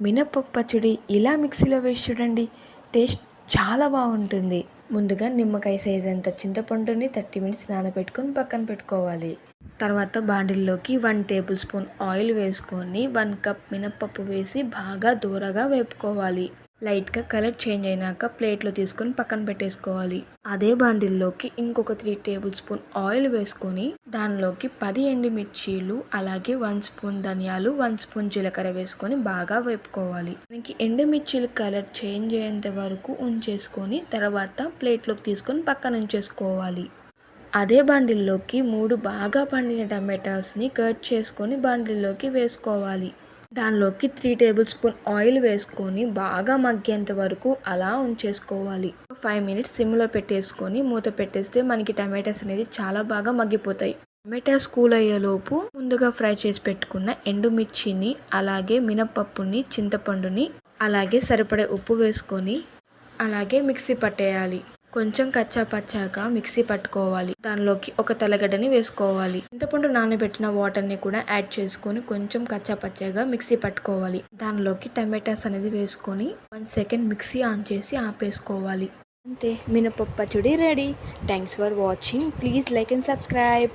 మినప్పప్పు పచ్చడి ఇలా మిక్సీలో వేసి చూడండి. టేస్ట్ చాలా బాగుంటుంది. ముందుగా నిమ్మకాయ సైజ్ అంత చింతపండుని థర్టీ మినిట్స్ నానబెట్టుకొని పక్కన పెట్టుకోవాలి. తర్వాత బాండిల్లోకి వన్ టేబుల్ స్పూన్ ఆయిల్ వేసుకొని వన్ కప్ మినప్పప్పు వేసి బాగా దూరగా వేపుకోవాలి. లైట్గా కలర్ చేంజ్ అయినాక ప్లేట్లో తీసుకొని పక్కన పెట్టేసుకోవాలి. అదే బాండిల్లోకి ఇంకొక త్రీ టేబుల్ స్పూన్ ఆయిల్ వేసుకొని దానిలోకి పది ఎండుమిర్చీలు అలాగే వన్ స్పూన్ ధనియాలు వన్ స్పూన్ జీలకర్ర వేసుకొని బాగా వేపుకోవాలి. మనకి ఎండుమిర్చీలు కలర్ చేంజ్ అయ్యేంత వరకు ఉంచేసుకొని తర్వాత ప్లేట్లోకి తీసుకొని పక్కన ఉంచేసుకోవాలి. అదే బాండిల్లోకి మూడు బాగా పండిన టమాటాస్ని కట్ చేసుకొని బాండిల్లోకి వేసుకోవాలి. దానిలోకి త్రీ టేబుల్ స్పూన్ ఆయిల్ వేసుకొని బాగా మగ్గేంత వరకు అలా ఉంచేసుకోవాలి. ఫైవ్ మినిట్స్ సిమ్లో పెట్టేసుకొని మూత పెట్టేస్తే మనకి టమాటాస్ అనేది చాలా బాగా మగ్గిపోతాయి. టమాటాస్ కూల్ అయ్యేలోపు ముందుగా ఫ్రై చేసి పెట్టుకున్న ఎండుమిర్చిని అలాగే మినపప్పుని చింతపండుని అలాగే సరిపడే ఉప్పు వేసుకొని అలాగే మిక్సీ పట్టేయాలి. కొంచెం కచ్చా పచ్చాక మిక్సీ పట్టుకోవాలి. దానిలోకి ఒక తెల్లగడ్డని వేసుకోవాలి. చింతపండు నానబెట్టిన వాటర్ని కూడా యాడ్ చేసుకొని కొంచెం కచ్చా పచ్చాగా మిక్సీ పట్టుకోవాలి. దానిలోకి టమాటాస్ అనేది వేసుకొని వన్ సెకండ్ మిక్సీ ఆన్ చేసి ఆపేసుకోవాలి. అంతే. మినపప్పు పచ్చడి ready. Thanks for watching. Please like and subscribe.